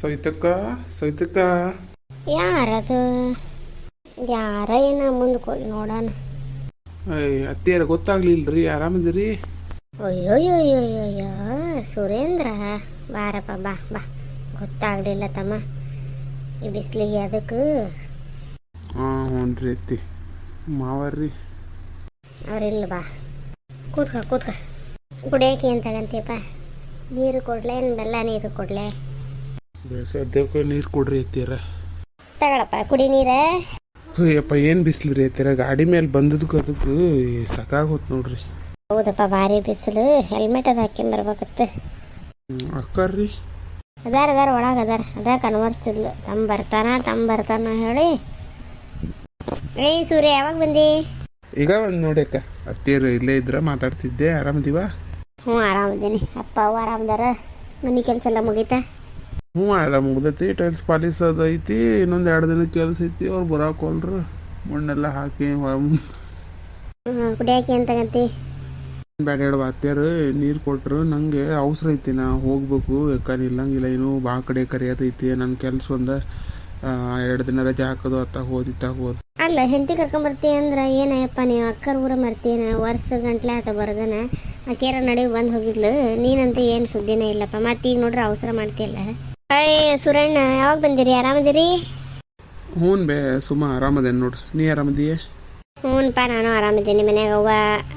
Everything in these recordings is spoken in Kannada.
ಸವಿತಕ್ಕ ಸವಿತಕ್ಕ. ಯಾರದು? ಯಾರ ಏನ ಮುಂದಕ್ಕೆ ಹೋಗಿ ನೋಡೋಣ. ಅಯ್ಯ ಅತ್ತಿಯರ ಗೊತ್ತಾಗ್ಲಿಲ್ರಿ ಆರಾಮದಿರಿ ಅಯ್ಯೋಯ್ಯೋಯ್ಯೋಯ್ಯೋ ಸುರೇಂದ್ರ ಬಾರಪ್ಪ ಬಾ ಬಾ. ಗೊತ್ತಾಗ್ಲಿಲ್ಲ ತಮ್ಮ. ಈ ಬಿಸಿಲಿಗೆ ಅದಕ್ಕೆ. ಹಾಂ ಹ್ಞೂನ್ರಿ ಅತ್ತಿ. ಮಾವರ್ರಿ. ಅವ್ರಿಲ್ಲ ಬಾ. ಕೂತ್ಕ ಕೂತ್ಕ. ಕುಡಿಯೋಕೆ ಏನು ತಗಂತೀಯಪ್ಪ? ನೀರು ಕೊಡ್ಲೇನು ಬೆಲ್ಲ ನೀರು ಕೊಡ್ಲೆ? ಸದ್ಯಕ್ಕೆ ನೀರು ಕುಡ್ರಿ ಎತ್ತೀರ ತಗೊಳಪ್ಪ ಕುಡಿ ನೀರ. ಅಯ್ಯಪ್ಪ ಏನು ಬಿಸಿಲು ರೀ ಎತ್ತೀರ ಗಾಡಿ ಮೇಲೆ ಬಂದದಕ್ಕೆ ಅದಕ್ಕೆ ಸಾಕಾಗೋತ್ ನೋಡ್ರಿ. ಹೌದಪ್ಪ ಭಾರಿ ಬಿಸಿಲು. ಹೆಲ್ಮೆಟ್ ಅದು ಹಾಕ್ಕೊಂಬರ್ಬೇಕತ್ತು ಹ್ಮ್, ಅಕ್ಕಾರ್ರಿ. ಅದಾರ ಅದಾರ ಒಳಗೆ ಅದಾರ. ಅದ ಕನ್ವರ್ಸಿದ್ಲು ತಮ್ಮ ಬರ್ತಾನ ತಮ್ಮ ಬರ್ತಾನ ಹೇಳಿ. ಏಯ್ ಸೂರ್ಯ ಯಾವಾಗ ಬಂದಿ? ಈಗ ಒಂದು ನೋಡಿ ಅಕ್ಕ. ಅತ್ತಿಯರು ಇಲ್ಲೇ ಇದ್ರ ಮಾತಾಡ್ತಿದ್ದೆ. ಆರಾಮದಿವ ಹ್ಞೂ ಆರಾಮದೀನಿ ಅಪ್ಪ ಅವ್ವ ಆರಾಮದಾರ ಮನೆ ಕೆಲಸ ಎಲ್ಲ ಮುಗೀತಾ? ಹ್ಞೂ ಎಲ್ಲ ಮುಗ್ದೈತಿ. ಟೈಲ್ಸ್ ಪಾಲಿಸ್ ಅದು ಐತಿ ಇನ್ನೊಂದು ಎರಡು ದಿನ ಕೆಲಸ ಐತಿ ಅವ್ರು ಬರಾಕೊಲ್ರು ಮಣ್ಣೆಲ್ಲ ಹಾಕಿ ಕುಡಿಯೋಕೆ ಹೇಳುವ ಅತ್ಯಾರು ನೀರು ಕೊಟ್ರು ನಂಗೆ ಅವಸರ ಐತಿ ನಾ ಹೋಗ್ಬೇಕು ಯಾಕಂದ್ರೆ ಇಲ್ಲಂಗಿಲ್ಲ ಏನು ಭಾಳ ಕಡೆ ಕರಿಯೋದೈತಿ ನನ್ನ ಕೆಲಸ ಒಂದು ಎರಡು ದಿನ ರಜೆ ಹಾಕೋದು ಅತ್ತ ಹೋದಿತ್ತ ಹೋದ. ಅಲ್ಲ ಹೆಂಡತಿ ಕರ್ಕೊಂಬರ್ತಿ ಅಂದ್ರೆ ಏನಯ್ಯಪ್ಪ ನೀವು ಅಕ್ಕರ ಊರ ಮರ್ತೀನ ವರ್ಷ ಗಂಟ್ಲೆ ಆತ ಬರ್ಗನ ಆಕೇರ ನಡುವೆ ಬಂದು ಹೋಗಿದ್ಲು ನೀನಂತ ಏನು ಸುದ್ದಿನೇ ಇಲ್ಲಪ್ಪ ಮತ್ತೆ ಈಗ ನೋಡ್ರಿ ಅವಸರ ಮಾಡ್ತಿಲ್ಲ ಅಯ್ಯ ಸುರಣ್ಣ ಯಾವಾಗ ಬಂದಿರಿ? ಆರಾಮದಿರಿ? ಹ್ಞೂ ಬೇ ಸುಮ್ಮ ಆರಾಮದೇನು ನೋಡ್ರಿ ನೀ ಆರಾಮದೀಯ? ಹ್ಞೂನಪ್ಪ ನಾನು ಆರಾಮಿದ್ದೀನಿ ಮನ್ಯಾಗ ಅವ್ವ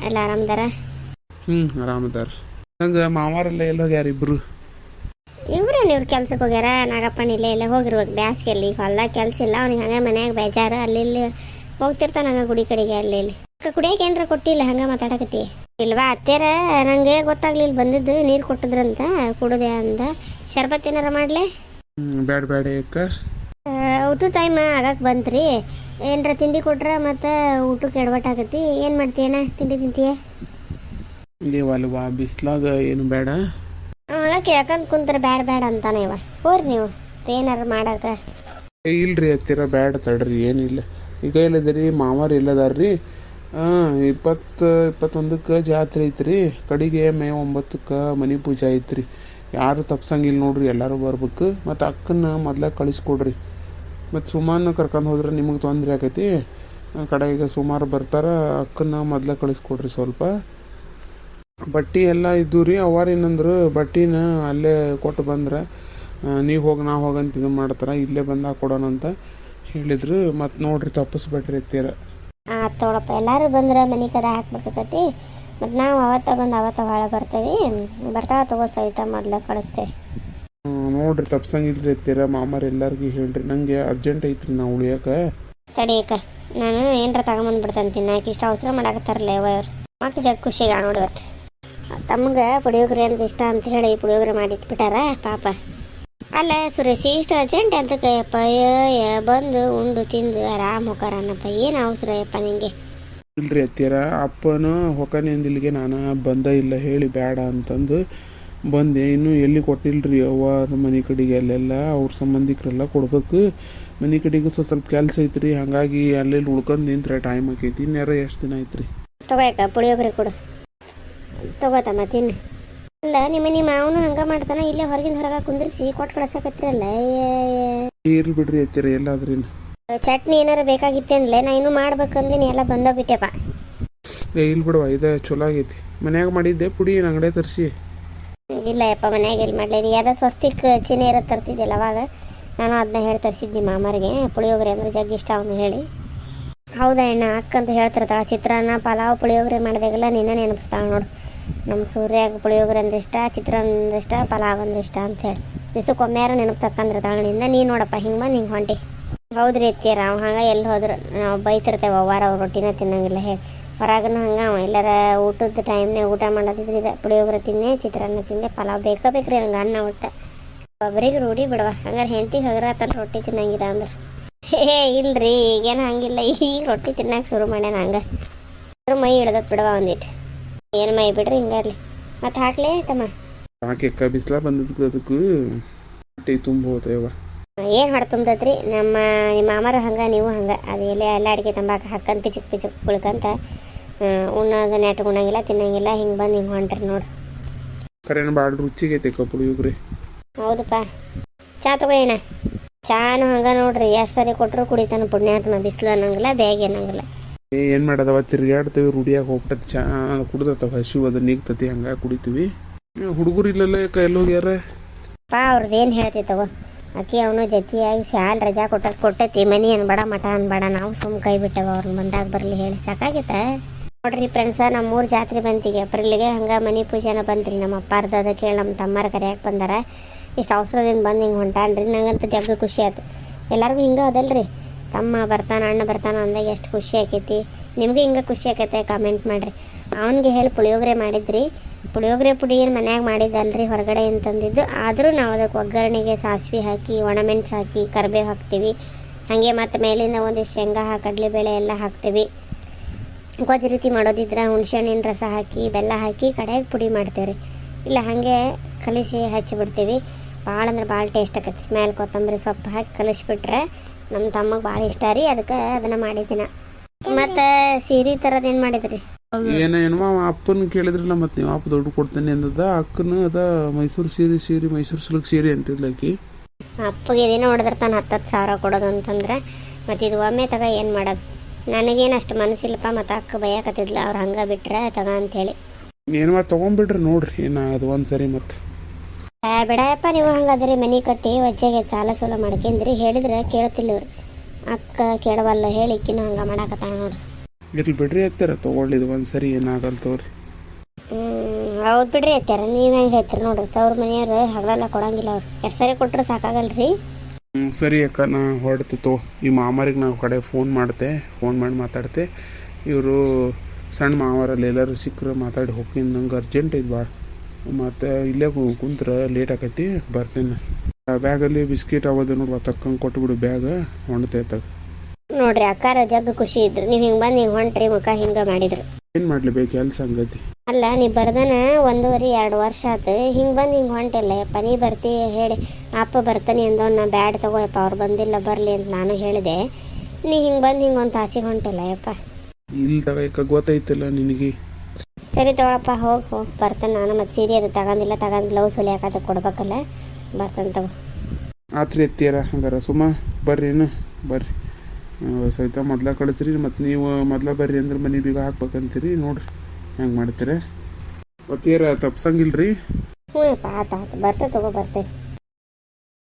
ಎಲ್ಲ ಆರಾಮದಾರ? ಹ್ಞೂ ಆರಾಮದಾರ. ನಂಗೆ ಮಾವಾರೆಲ್ಲ ಎಲ್ಲಿ ಹೋಗ್ಯಾರ ಇಬ್ರು? ಇವ್ರೇನು ಇವ್ರು ಕೆಲ್ಸಕ್ಕೆ ಹೋಗ್ಯಾರ? ನಾಗಪ್ಪನ ಇಲ್ಲೇ ಇಲ್ಲೇ ಹೋಗಿರ್ಬೇಕು ಬ್ಯಾಸ್ಗೆಲ್ಲಿ. ಅಲ್ಲಿ ಹೊಲ್ದಾಗ ಕೆಲಸ ಇಲ್ಲ ಅವ್ನಿಗೆ ಹಂಗೆ ಮನ್ಯಾಗ ಬೇಜಾರು. ಅಲ್ಲಿ ಇಲ್ಲಿ ಹೋಗ್ತಿರ್ತಾನ ಹಂಗೆ ಗುಡಿ ಕಡೆಗೆ ಅಲ್ಲಿ ಇಲ್ಲಿ. ಕುಡಿಯಕ್ಕೆ ಏನ್ರ ಕೊಟ್ಟಿಲ್ಲ ಹಂಗೆ ಮಾತಾಡಕತ್ತಿ. ಇಲ್ವಾ? ಅತ್ತೆರ ನಂಗೆ ಗೊತ್ತಾಗ್ಲಿಲ್ಲ ಬಂದಿದ್ದು ನೀರು ಕೊಟ್ಟಿದ್ರಂತ ಕುಡಿದೆ ಅಂದ. ಶರ್ಬತ್ ಏನಾರ ಮಾಡ್ಲೆ? ಬ್ಯಾಡ ಬ್ಯಾಡ ಊಟದ ಊಟ ಟೈಮ್ ಆಗಕ್ಕೆ ಬಂತ್ರಿ. ಏನರ ತಿಂಡಿ ಕೊಟ್ರ ಮತ್ತು ಊಟಕ್ಕೆ ಎಡವಟ್ಟಾಗತ್ತಿ? ಏನು ಮಾಡ್ತೀಯಣ್ಣ ತಿಂಡಿ ತಿಂತೀಯ? ಇಲ್ಲವಲ್ವಾ ಬಿಸ್ಲಾಗ ಏನು ಬೇಡ. ಅವಾಗ ಯಾಕಂತ ಕುಂತ್ರೆ ಬ್ಯಾಡ ಬ್ಯಾಡ ಅಂತಾನೆ ಇವ. ಹೋರಿ ನೀವು ಏನಾರ ಮಾಡಾಕ? ಇಲ್ರಿ ಹತ್ತಿರ ಬ್ಯಾಡ ತಡ್ರಿ ಏನಿಲ್ಲ. ಈಗ ಇಲ್ಲದ್ರಿ ಮಾವಾರು ಇಲ್ಲದಾರ್ರಿ. ಹಾಂ, ಇಪ್ಪತ್ತು, ಇಪ್ಪತ್ತೊಂದಕ್ಕೆ ಜಾತ್ರೆ ಐತ್ರಿ. ಕಡೆಗೆ ಮೇ ಒಂಬತ್ತಕ್ಕೆ ಮನೆ ಪೂಜೆ ಐತ್ರಿ. ಯಾರು ತಪ್ಸಂಗಿಲ್ಲ ನೋಡ್ರಿ, ಎಲ್ಲರೂ ಬರ್ಬೇಕು. ಮತ್ತು ಅಕ್ಕನ ಮೊದ್ಲ ಕಳಿಸ್ಕೊಡ್ರಿ. ಮತ್ತು ಸುಮಾನ ಕರ್ಕೊಂಡು ಹೋದ್ರೆ ನಿಮಗೆ ತೊಂದರೆ ಆಗೈತಿ. ಕಡೆಗೆ ಸುಮಾರು ಬರ್ತಾರೆ ಅಕ್ಕನ ಮೊದ್ಲ ಕಳಿಸ್ಕೊಡ್ರಿ ಸ್ವಲ್ಪ. ಬಟ್ಟೆ ಎಲ್ಲ ಇದ್ದು ರೀ, ಅವಾರ ಏನಂದ್ರು ಬಟ್ಟಿನ ಅಲ್ಲೇ ಕೊಟ್ಟು ಬಂದ್ರೆ ನೀವು ಹೋಗಿ ನಾ ಹೋಗಂತ ಇದು ಮಾಡ್ತಾರೆ. ಇಲ್ಲೇ ಬಂದಾಗ ಕೊಡೋಣ ಅಂತ ಹೇಳಿದ್ರು. ಮತ್ತು ನೋಡ್ರಿ ತಪ್ಪಿಸ್ಬೇಡ್ರಿ ಎತ್ತೀರ ಆ ತೊಡಪ್ಪ ಎಲ್ಲರೂ ಬಂದ್ರೆ ಮನೆ ಕದ ಹಾಕ್ಬೇಕಾಕತಿ ಮತ್ತು ನಾವು ಅವತ್ತ ಬಂದು ಅವತ್ತ ಭಾಳ ಬರ್ತೇವೆ. ಬರ್ತಾವ ತಗೋ ಸಹಿತ ಮೊದಲ ಕಳಿಸ್ತೇವೆ ನೋಡ್ರಿ ತಪ್ಸಂಗಿಲ್ರಿ ಎತ್ತೀರ ಮಾಮರ್ ಎಲ್ಲರಿಗೂ ಹೇಳ್ರಿ. ನಂಗೆ ಅರ್ಜೆಂಟ್ ಐತ್ರಿ ನಾವು ಉಳಿಯೋಕೆ. ತಡಿಯಕ ನಾನು ಏನರ ತಗೊಂಬಂದ್ಬಿಡ್ತೇನೆ ತಿನ್ನಾಕ. ಇಷ್ಟು ಅವಸರ ಮಾಡಾಕತ್ತಾರಲ್ಲ ಲೇವರ್ ಮತ್ತೆ ಜಗ್ ಖುಷಿಗೆ ನೋಡಿ ಇವತ್ತು. ತಮ್ಗೆ ಪುಳಿಯೋಗರೆ ಅಂತ ಇಷ್ಟ ಅಂತ ಹೇಳಿ ಪುಳಿಯೋಗರೆ ಮಾಡಿಟ್ಬಿಟ್ಟಾರ ಪಾಪ. ಅಲ್ಲ ಸುರೇಶ್ ಇಷ್ಟು ಅರ್ಜೆಂಟ್ ಅಂತ ಕೈಯಪ್ಪ ಅಯ್ಯ ಬಂದು ಉಂಡು ತಿಂದು ಆರಾಮ್ ಹೋಗಾರನ್ನಪ್ಪ ಏನು ಅವಸರ ಅಯ್ಯಪ್ಪ ನಿಂಗೆ? ಇಲ್ರಿ ಎತ್ತೀರ ಅಪ್ಪನ ಹೊಕನಿಂದಿಲ್ಲಿಗೆ ನಾನು ಬಂದ ಇಲ್ಲ ಹೇಳಿ ಬೇಡ ಅಂತಂದು ಬಂದೆ. ಇನ್ನೂ ಎಲ್ಲಿ ಕೊಟ್ಟಿಲ್ರಿ ಅವ್ವ ಮನೆ ಕಡೆಗೆ? ಅಲ್ಲೆಲ್ಲ ಅವ್ರ ಸಂಬಂಧಿಕರೆಲ್ಲ ಕೊಡ್ಬೇಕು. ಮನೆ ಕಡೆಗೂ ಸ್ವಲ್ಪ ಸ್ವಲ್ಪ ಕೆಲಸ ಐತ್ರಿ ಹಾಗಾಗಿ ಅಲ್ಲೆಲ್ಲಿ ಉಳ್ಕೊಂಡು ನಿಂತ್ರೆ ಟೈಮ್ ಆಕೈತಿ. ಇನ್ಯಾರ ಎಷ್ಟು ದಿನ ಐತ್ರಿ? ತಗೋಯಕ್ಕ ಪುಳಿಯೋಗರೆ ಕೊಡು. ತಗೋತಮ್ಮ ತಿನ್ನು. ಅಲ್ಲ ನಿಮ್ಮ ನಿಮ್ಮ ಅವನು ಹಂಗ ಮಾಡ್ತಾನ ಇಲ್ಲೇ ಹೊರಗಿಂದ ಹೊರಗ ಕುಂದ್ರಿಸಿ ಕೊಟ್ಟು ಕಳ್ಸಕತ್ತಿರಲ್ಲ ಇರ್ಲಿ ಬಿಡ್ರಿ ಎತ್ತೀರ ಎಲ್ಲಾದ್ರಿ ಚಟ್ನಿ ಏನಾರ ಬೇಕಾಗಿತ್ತೇನ್ಲೆ? ನಾ ಇನ್ನೂ ಮಾಡ್ಬೇಕಂದಿನಿ ಎಲ್ಲ ಬಂದೋಗ್ಬಿಟ್ಟೆಪ್ಪ ಏ ಇಲ್ಲಿ ಬಿಡುವ ಇದು ಚಲೋ ಆಗೈತಿ. ಮನ್ಯಾಗ ಮಾಡಿದ್ದೆ ಪುಡಿ ಅಂಗಡಿ ತರಿಸಿ? ಇಲ್ಲ ಯಪ್ಪ ಮನ್ಯಾಗ ಎಲ್ಲಿ ಮಾಡ್ಲೇನಿ ಯಾವ್ದೋ ಸ್ವಸ್ತಿಕ್ ಚಿನ್ನ ಇರೋ ತರ್ತಿದ್ದಿಲ್ಲ ಅವಾಗ? ನಾನು ಅದನ್ನ ಹೇಳಿ ತರಿಸಿದ್ದಿ ಮಾಮರಿಗೆ ಪುಳಿಯೋಗರೆ ಅಂದ್ರೆ ಜಗ್ ಇಷ್ಟ ಅವನು ಹೇಳಿ. ಹೌದಾ ಅಣ್ಣ ಅಕ್ಕ ಅಂತ ಹೇಳ್ತಿರ್ತಾಳ ಚಿತ್ರಾನ್ನ ಪಲಾವ್ ಪುಳಿಯೋಗರೆ ಮಾಡಿದಾಗೆಲ್ಲ ನಿನ್ನ ನೆನಪಿಸ್ತಾಳ ನೋಡು. ನಮ್ಮ ಸೂರ್ಯಾಗ ಪುಳಿಯೋಗರೆ ಅಂದ್ರೆ ಇಷ್ಟ ಚಿತ್ರಾನ್ನ ಅಂದ್ರೆ ಇಷ್ಟ ಪಲಾವ್ ಅಂದ್ರೆ ಇಷ್ಟ ಅಂತ ಹೇಳಿ ದಿಸಕ್ಕೊಮ್ಮೆಯಾರು ನೆನಪು ತಕ್ಕಂದ್ರೆ ತಗೊಂಡಿಂದ ನೀ ನೋಡಪ್ಪ, ಹಿಂಗೆ ಬಂದು ಹಿಂಗೆ ಹೊಂಟಿ. ಹೌದ್ರಿ ಎತ್ತೀರ ಅವ ಹಂಗೆ ಎಲ್ಲಿ ಹೋದ್ರು ನಾವು ಬೈತಿರ್ತೇವೆ, ಅವ್ವಾರ ಅವ್ರ ರೊಟ್ಟಿನ ತಿನ್ನಂಗಿಲ್ಲ ಹೇಳಿ. ಹೊರಗನ ಹಂಗೆ ಅವ ಎಲ್ಲರ ಊಟದ ಟೈಮ್ನಾಗ ಊಟ ಮಾಡೋದಿದ್ರೆ ಇದು ಪುಳಿಯೋಗರೆ ತಿನ್ನೆ ಚಿತ್ರಾನ್ನ ತಿಂದೆ, ಪಲಾವ್ ಬೇಕಾ ಬೇಕ್ರಿ ಹಂಗೆ ಅನ್ನ ಊಟ ಒಬ್ಬರಿಗೆ ರೂಢಿ ಬಿಡವ ಹಂಗಾರೆ ಹೆಂಡತಿ ಹಗರಾತಲ್ಲಿ ರೊಟ್ಟಿ ತಿನ್ನಂಗಿಲ್ಲ ಅಂದ್ರೆ. ಹೇ, ಇಲ್ರಿ, ಈಗೇನು ಹಂಗಿಲ್ಲ, ಈಗ ರೊಟ್ಟಿ ತಿನ್ನಕ್ಕೆ ಶುರು ಮಾಡ್ಯಾನ ಹಂಗೆ. ಮೈ ಹಿಡ್ದತ್ ಬಿಡವ ಒಂದಿಟ್ಟು ಏನು ಮೈ ಬಿಡ್ರಿ ಹಿಂಗರ್ಲಿ ಮತ್ತೆ ಹಾಕ್ಲೇ ತಮ್ಮ ಯಾಕೆ ಬಿಸ್ಲ ಬಂದದಕ್ಕೆ ಅದಕ್ಕೂ ಹೊಟ್ಟೆ ತುಂಬ ಹೋತೇವ ಏನು ಹೊಡೆ ತುಂಬದ್ರಿ ನಮ್ಮ ನಿಮ್ಮ ಮಾಮರ ಹಂಗೆ ನೀವು ಹಂಗೆ. ಅದು ಎಲ್ಲ ಎಲ್ಲ ಅಡಿಗೆ ತಂಬಾಕ ಹಾಕಂತ ಪಿಚಕ್ ಪಿಚಕ್ ಕುಳ್ಕಂತ ಉಣ್ಣೋದು ನೆಟ್ ಉಣ್ಣಂಗಿಲ್ಲ ತಿನ್ನಂಗಿಲ್ಲ ಹಿಂಗೆ ಬಂದು ಹಿಂಗೆ ಹೊಂಟ್ರಿ ನೋಡು ಕರೆನ ಭಾಳ ಹೌದಪ್ಪ. ಚಾ ತಗೋ ಅಣ್ಣ. ಚಾನು ಹಂಗೆ ನೋಡ್ರಿ ಎಷ್ಟು ಸರಿ ಕೊಟ್ಟರು ಕುಡಿತಾನೆ ಪುಣ್ಯಾತ್ಮ ಬಿಸಿಲು ಅನ್ನಂಗಿಲ್ಲ ಬೇಗ ಅನ್ನಂಗಿಲ್ಲ. ಏನು ಮಾಡೋದವ? ತಿರ್ಗಾಡ್ತೀವಿ ರೂಢಿಯಾಗಿ ಹೋಗ್ತದೆ. ಚಾ ಕುಡ್ದತ್ತವ ಹಸಿವು ಅದು ನೀಗ್ತತಿ, ಹಂಗೆ ಕುಡಿತೀವಿ. ಹುಡುಗರು ಇಲ್ಲಲ್ಲ ಎಲ್ಲಿ ಹೋಗ್ಯಾರ? ಪಾ ಅವ್ರದ್ದು ಏನು ಹೇಳ್ತಿ ತಗೋ. ಅಕ್ಕಿ ಅವನು ಜೊತೆಯಾಗಿ ಶಾಲ್ ರಜಾ ಕೊಟ್ಟದ್ ಕೊಟ್ಟೈತಿ. ಮನಿ ಅನ್ಬೇಡ ಮಠ ಅನ್ಬೇಡ ನಾವು ಸುಮ್ ಕೈ ಬಿಟ್ಟವ ಅವ್ರನ್ನ ಬಂದಾಗ ಬರಲಿ ಹೇಳಿ. ಸಾಕಾಗೈತೆ? ನೋಡ್ರಿ ಫ್ರೆಂಡ್ಸ ನಮ್ಮ ಮೂರು ಜಾತ್ರೆ ಬಂತಿಗೆ ಏಪ್ರಿಲ್ಗೆ ಹಂಗೆ ಮನಿ ಪೂಜೆನ ಬಂತ್ರಿ. ನಮ್ಮ ಅಪ್ಪಾರ್ದ ಅದ ಕೇಳಿ ನಮ್ಮ ತಮ್ಮರ ಕರೆಯಕ್ಕೆ ಬಂದಾರ. ಇಷ್ಟು ಅವಸರದಿಂದ ಬಂದು ಹಿಂಗೆ ಹೊಂಟಾನ್ರಿ. ನಂಗಂತೂ ಜಗ್ಗ ಖುಷಿ ಆಯ್ತು ಎಲ್ಲರಿಗೂ ಹಿಂಗೆ ಅದಲ್ರಿ. ತಮ್ಮ ಬರ್ತಾನ, ಅಣ್ಣ ಬರ್ತಾನ ಅಂದಾಗ ಎಷ್ಟು ಖುಷಿ ಆಕೈತಿ. ನಿಮಗೆ ಹಿಂಗೆ ಖುಷಿ ಆಕೈತೆ ಕಾಮೆಂಟ್ ಮಾಡಿರಿ. ಅವನಿಗೆ ಹೇಳಿ ಪುಳಿಯೋಗರೆ ಮಾಡಿದ್ರಿ. ಪುಳಿಯೋಗರೆ ಪುಡಿ ಏನು ಮನ್ಯಾಗ ಮಾಡಿದ್ದಲ್ರಿ ಹೊರಗಡೆ ತಂದಿದ್ದು? ಆದರೂ ನಾವು ಅದಕ್ಕೆ ಒಗ್ಗರಣೆಗೆ ಸಾಸಿವೆ ಹಾಕಿ, ಒಣಮೆಣಸು ಹಾಕಿ, ಕರಿಬೇವು ಹಾಕ್ತೀವಿ. ಹಾಗೆ ಮತ್ತು ಮೇಲಿಂದ ಒಂದಿಷ್ಟು ಶೇಂಗಾ ಕಡಲೆಬೇಳೆ ಎಲ್ಲ ಹಾಕ್ತೀವಿ. ಗೊಜ್ಜು ರೀತಿ ಮಾಡೋದಿದ್ರೆ ಹುಣ್ಸೆಹಣ್ಣಿನ ರಸ ಹಾಕಿ, ಬೆಲ್ಲ ಹಾಕಿ ಕಡೆಗೆ ಪುಡಿ ಮಾಡ್ತೇವೆ ರೀ ಇಲ್ಲ, ಹಾಗೆ ಕಲಿಸಿ ಹಚ್ಚಿಬಿಡ್ತೀವಿ ಭಾಳ ಅಂದ್ರೆ ಭಾಳ ಟೇಸ್ಟ್ ಆಕೈತಿ. ಮೇಲೆ ಕೊತ್ತಂಬರಿ ಸೊಪ್ಪು ಹಾಕಿ ಕಲಿಸ್ಬಿಟ್ರೆ ನಮ್ಮ ತಮ್ಮಗೆ ಭಾಳ ಇಷ್ಟ ರೀ ಅದಕ್ಕೆ ಅದನ್ನ ಮಾಡಿದ್ದೀನ. ಮತ್ತೆ ಸೀರೆ ತರದ್ ಏನು ಮಾಡಿದ್ರಿ? ಏನ ಏನೋ ಅಪ್ಪನ ಕೇಳಿದ್ರಲ್ಲ ಮತ್ತೆ ನೀವು ಅಪ್ಪ ದುಡ್ಡು ಕೊಡ್ತೇನೆ ಅಂದದ. ಅಕ್ಕನ ಅದ ಮೈಸೂರು ಸೀರೆ ಸೀರೆ ಮೈಸೂರು ಸಿಲ್ಕ್ ಸೀರೆ ಅಂತಿದ್ಲಕಿ ಅಪ್ಪಗೆ ಇದೇನೋ ತಾನು ಹತ್ತತ್ತು ಸಾವಿರ ಕೊಡೋದು ಅಂತಂದ್ರೆ ಮತ್ತು ಇದು ಒಮ್ಮೆ ತಗ ಏನು ಮಾಡೋದು? ನನಗೇನು ಅಷ್ಟು ಮನಸ್ಸಿಲ್ಲಪ್ಪ ಮತ್ತು ಅಕ್ಕ ಬೈಯಾಕತ್ತಿದ್ಲ ಅವ್ರು ಹಂಗೆ ಬಿಟ್ರೆ ತಗ ಅಂಥೇಳಿ ಏನವ ತೊಗೊಂಬಿಡ್ರಿ ನೋಡ್ರಿ ಏನ ಅದು ಒಂದು ಸರಿ ಮತ್ತೆ ಬಿಡಪ್ಪ ನೀವು ಹಂಗಾದ್ರೆ ಮನೆ ಕಟ್ಟಿ ಒಜ್ಜೆಗೆ ಸಾಲ ಸೂಲ ಮಾಡ್ಕೊಂಡ್ರಿ. ಹೇಳಿದ್ರೆ ಕೇಳ್ತಿಲ್ಲ ಇವ್ರು. ಅಕ್ಕ ಕೇಳವಲ್ಲ ಹೇಳಿ ಕಿನ್ನ ಹಂಗೆ ಮಾಡಾಕತ್ತಾಳ ನೋಡ್ರಿ. ಇರ್ಲಿ ಬಿಡ್ರಿ ಎತ್ತರ ತಗೊಳ್ಳಿದ್ ಒಂದು ಸರಿ ಏನಾಗಲ್ಲ ತೋರಿ ಹ್ಞೂ ಹೌದು ಬಿಡ್ರಿ ಅತ್ಯಾರ ನೀವು ಹೆಂಗೆ ಹೇಳ್ತೀರಿ ನೋಡ್ರಿ. ತವ್ರ ಮನೆಯವ್ರು ಹಗಲೆಲ್ಲ ಕೊಡಂಗಿಲ್ಲ ಅವ್ರು. ಎರಡು ಸರಿ ಕೊಟ್ರೆ ಸಾಕಾಗಲ್ರಿ? ಹ್ಞೂ ಸರಿ ಅಕ್ಕ ನಾ ಹೊರಡ್ತು ತೋ. ಈ ಮಾಮಾರಿಗೆ ನಾವು ಕಡೆ ಫೋನ್ ಮಾಡ್ತೆ ಫೋನ್ ಮಾಡಿ ಮಾತಾಡ್ತೆ. ಇವರು ಸಣ್ಣ ಮಾವರಲ್ಲಿ ಎಲ್ಲರೂ ಸಿಕ್ಕರು ಮಾತಾಡಿ ಹೋಗ್ತೀನಿ. ನಂಗೆ ಅರ್ಜೆಂಟ್ ಇದು ಭಾಳ ಮತ್ತು ಇಲ್ಲೇ ಕುಂತ್ರೆ ಲೇಟ್ ಆಕೈತಿ ಬರ್ತೀನಿ. ಬ್ಯಾಗಲ್ಲಿ ಬಿಸ್ಕಿಟ್ ಆಗೋದು ನೋಡುವ ತಕ್ಕಂಗೆ ಕೊಟ್ಬಿಡು ಬ್ಯಾಗ್ ಹೊಣ್ತೈತಾಗ ನೋಡ್ರಿ ಅಕ್ಕಾರ ಜಗ್ಗ ಖುಷಿ ಇದ್ರು. ನೀವು ಹಿಂಗೆ ಬಂದು ಹಿಂಗೆ ಹೊಂಟ್ರಿ ಮುಖ ಹಿಂಗೆ ಮಾಡಿದ್ರು. ಏನು ಮಾಡ್ಲಿ ಬೇಕು ಕೆಲಸ ಸಂಗತಿ ಅಲ್ಲ ನೀ ಬರ್ದನ ಒಂದೂವರೆ ಎರಡು ವರ್ಷ ಆತು. ಹಿಂಗೆ ಬಂದು ಹಿಂಗೆ ಹೊಂಟಿಲ್ಲ. ಯಪ್ಪ ನೀ ಬರ್ತಿ ಹೇಳಿ. ಅಪ್ಪ ಬರ್ತಾನೆ ಅಂದವ್ ನಾ ಬ್ಯಾಡ್ ತಗೋಯಪ್ಪ ಅವ್ರು ಬಂದಿಲ್ಲ ಬರಲಿ ಅಂತ ನಾನು ಹೇಳಿದೆ. ನೀ ಹಿಂಗೆ ಬಂದು ಹಿಂಗೆ ಒಂದು ತಾಸಿಗೆ ಹೊಂಟಿಲ್ಲ ಯಪ್ಪ. ಇಲ್ಲಿ ತಗೋಕ ಗೊತ್ತೈತಲ್ಲ ನಿನಗೆ? ಸರಿ ತಗೊಳಪ್ಪ ಹೋಗಿ ಹೋಗಿ. ಬರ್ತಾನೆ ನಾನು ಮತ್ತು ಸೀರೆ ಅದು ತಗೊಂಡಿಲ್ಲ ತಗೊಂಡು ಬ್ಲೌಸ್ ಹೊಲಿಯಾಕದ ಕೊಡ್ಬೇಕಲ್ಲ. ಬರ್ತಾನೆ ತಗೋ. ಆತ್ರಿ ಎತ್ತೀರ ಹಂಗಾರ ಸುಮ್ಮ ಬರ್ರಿ ಏನು ಬರ್ರಿ. ಸಹಿತ ಮೊದ್ಲ ಕಳಿಸ್ರಿ ಮತ್ತು ನೀವು ಮೊದ್ಲ ಬರ್ರಿ ಅಂದ್ರೆ ಮನೆ ಬೀಗ ಹಾಕ್ಬೇಕಂತೀರಿ ನೋಡ್ರಿ ಹೆಂಗೆ ಮಾಡ್ತೀರ. ಒತ್ತೀರ ತಪ್ಸಂಗಿಲ್ರಿ. ಹ್ಞೂ ಆತ ಆತ. ಆತು ಬರ್ತೇವೆ ತಗೋ ಬರ್ತೇವೆ